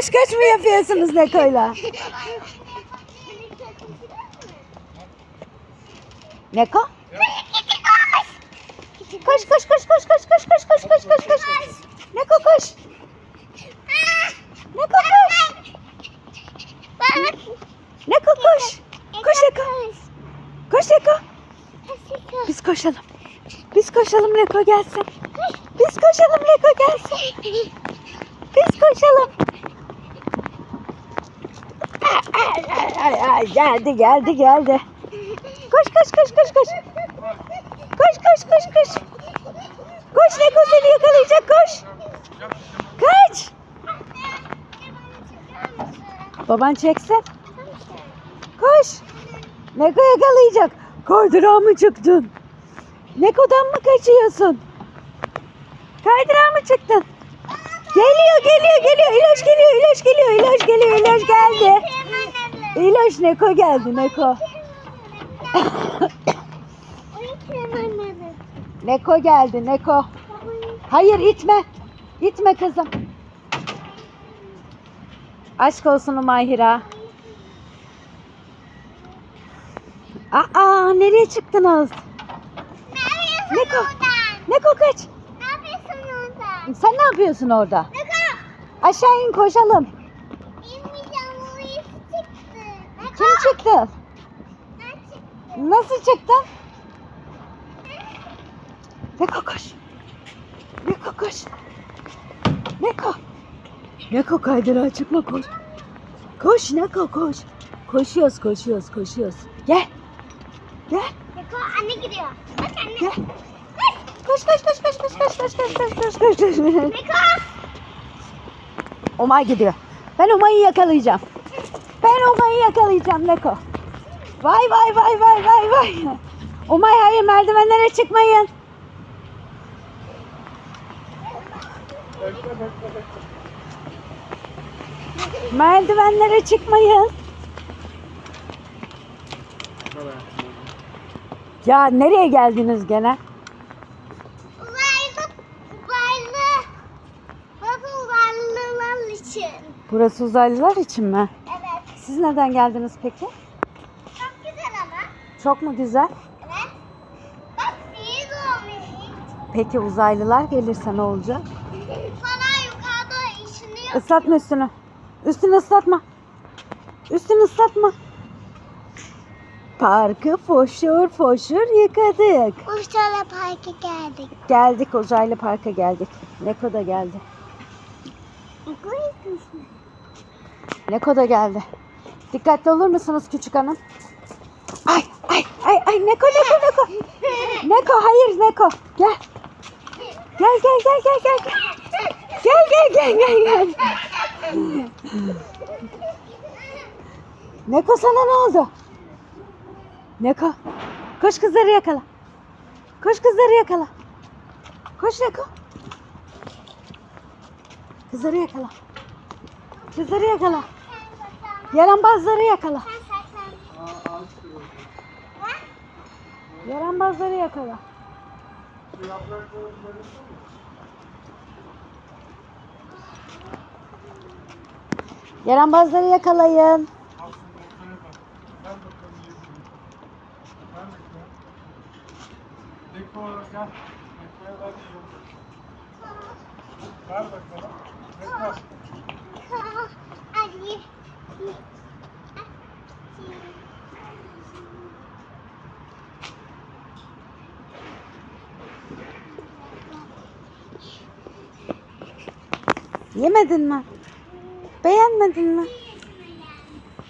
koş koş mu yapıyorsunuz Neko'yla? Neko? Koş koş koş koş koş koş koş koş koş koş koş. Neko koş. Neko koş. Neko koş. Koş Neko. Koş Neko. Biz koşalım. Biz koşalım Neko gelsin. Biz koşalım Neko gelsin. Biz koşalım. Ay, ay, geldi geldi geldi. Koş koş koş koş koş. Koş koş koş koş. Koş Neko seni yakalayacak koş. Kaç. Baban çeksin. Koş. Neko yakalayacak. Kaydırağa mı çıktın? Neko'dan mı kaçıyorsun? Kaydırağa mı çıktın? Geliyor geliyor geliyor. İloş geliyor İloş geliyor İloş geliyor İloş geldi. İloş Neko geldi Neko. Neko geldi Neko. Hayır itme. İtme kızım. Aşk olsun Umayhira. Aa nereye çıktınız? Neko. Neko kaç. Sen ne yapıyorsun orada? Aşağı in koşalım. Kim çıktı? Nasıl çıktın? Neko koş. Neko koş. Neko. Neko kaydırağa çıkma koş. Koş Neko koş. Koşuyoruz koşuyoruz koşuyoruz. Gel. Gel. Anne gidiyor. Bak anne. Gel. Koş koş koş koş koş koş koş koş koş koş koş koş. Niko. Omay gidiyor. Ben Omay'ı yakalayacağım. Ben Omay'ı yakalayacağım Neko. Vay vay vay vay vay vay. Omay hayır merdivenlere çıkmayın. Merdivenlere çıkmayın. Ya nereye geldiniz gene? Uzaylı. Uzaylı. Nasıl uzaylılar için? Burası uzaylılar için mi? Siz neden geldiniz peki? Çok güzel ama. Çok mu güzel? Evet. Bak sihir olmuş. Peki uzaylılar gelirse ne olacak? Sana yukarıda işiniyor. Islatma üstünü. Üstünü ıslatma. Üstünü ıslatma. Parkı foşur foşur yıkadık. Kuşlarla parka geldik. Geldik uzaylı parka geldik. Neko da geldi. Neko da geldi. Dikkatli olur musunuz küçük hanım? Ay ay ay ay Neko Neko Neko. Neko hayır Neko. Gel. Gel gel gel gel gel. gel. Gel gel gel gel. Neko sana ne oldu? Neko. Koş kızları yakala. Koş kızları yakala. Koş Neko. Kızları yakala. Kızları yakala. Yarambazları yakala. Yarambazları yakala. Yarambazları yakalayın. Ver yiyor. Ver bakalım. Yemedin mi? Beğenmedin mi?